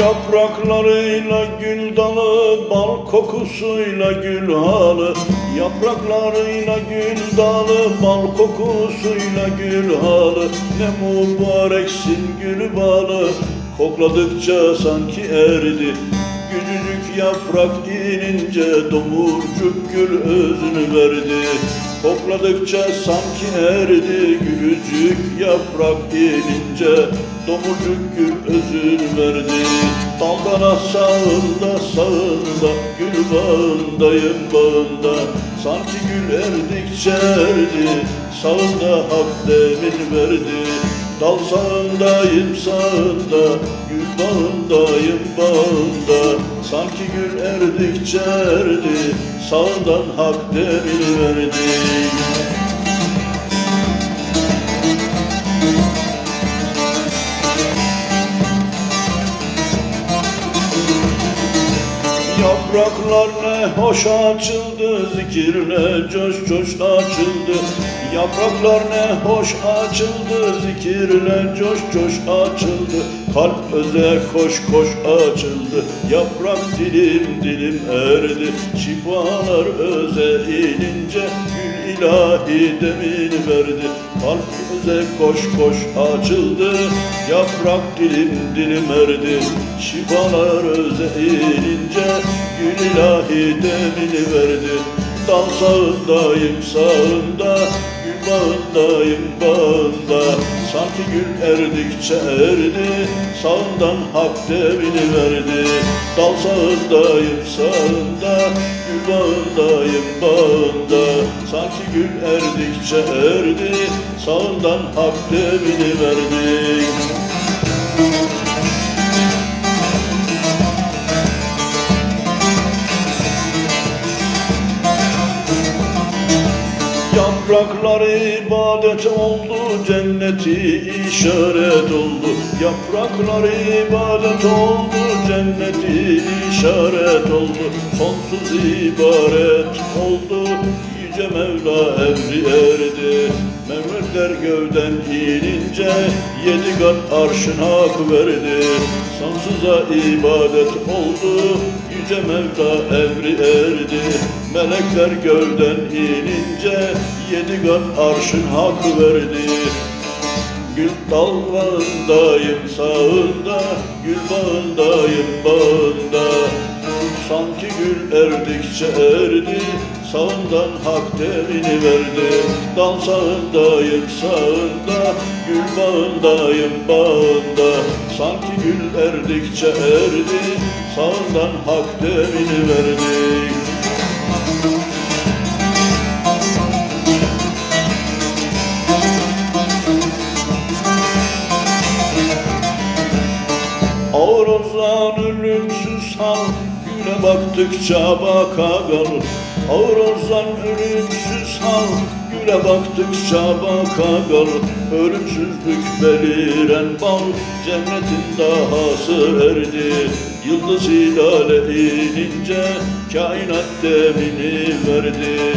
Yapraklarıyla gül dalı, bal kokusuyla gül halı. Yapraklarıyla gül dalı, bal kokusuyla gül halı. Ne mübareksin gül balı, kokladıkça sanki erdi Küçücük yaprak inince domurcuk gül özünü verdi Kokladıkça sanki erdi gülücük yaprak inince Domurcuk gül özünü verdi. Daldan sağında sağında Gül bağındayım bağında Sanki gül erdikçe erdi Sağında hak demin verdi Dal sağındayım sağında Gül bağındayım bağında Sanki gül erdikçe erdi Sağdan hak demin verdi Yapraklar ne hoş açıldı, zikirle coş coş açıldı. Yapraklar ne hoş açıldı, zikirle coş coş açıldı. Kalp öze koş koş açıldı, yaprak dilim dilim erdi. Şifalar öze inince gül ilahi demin verdi. Kalp öze koş koş açıldı, yaprak dilim dilim erdi. Şifalar öze inince gül ilahi demini verdi. Dal sağındayım sağında, gül bağındayım bağında. Sanki gül erdikçe erdi, sağından hak demini verdi. Dal sağındayım sağında, gül bağındayım bağında. Sanki gül erdikçe erdi, sağından hak demini verdi. Yapraklar ibadet oldu, cenneti işaret oldu. Yapraklar ibadet oldu, cenneti işaret oldu. Sonsuz ibaret oldu, yüce Mevla emri erdi. Mevlütler gövden inince, yedi kat arşın hak verdi. Sonsuza ibadet oldu, yüce Mevla emri erdi. Melekler gövden inince yedi kat arşın hak verdi. Gül dallarındayım sağında, gül bağındayım bağında. Sanki gül erdikçe erdi, sağından hak demini verdi. Dal sağındayım sağında, gül bağındayım bağında. Sanki gül erdikçe erdi, sağından hak demini verdi. Ağır ozan ölümsüz hal Güne baktıkça baka kal Ağır ozan ölümsüz hal. Güne baktıkça baka kal Ölümsüzlük beliren bal. Cennetin dahası erdi Yıldız hilale inince Kainat demini verdi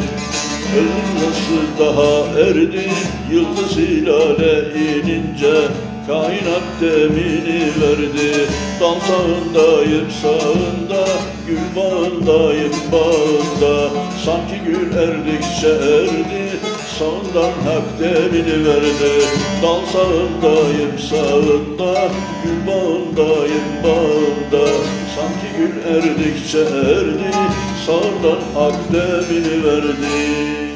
Ölüm nasıl daha erdi? Yıldız hilale inince Kainat demini verdi. Dal sağındayım sağında. Gül bağındayım bağında. Sanki gül erdikçe erdi. Sağından hak demini verdi. Dal sağındayım sağında. Gül bağındayım bağında. Sanki gül erdikçe erdi. Sağından hak demini verdi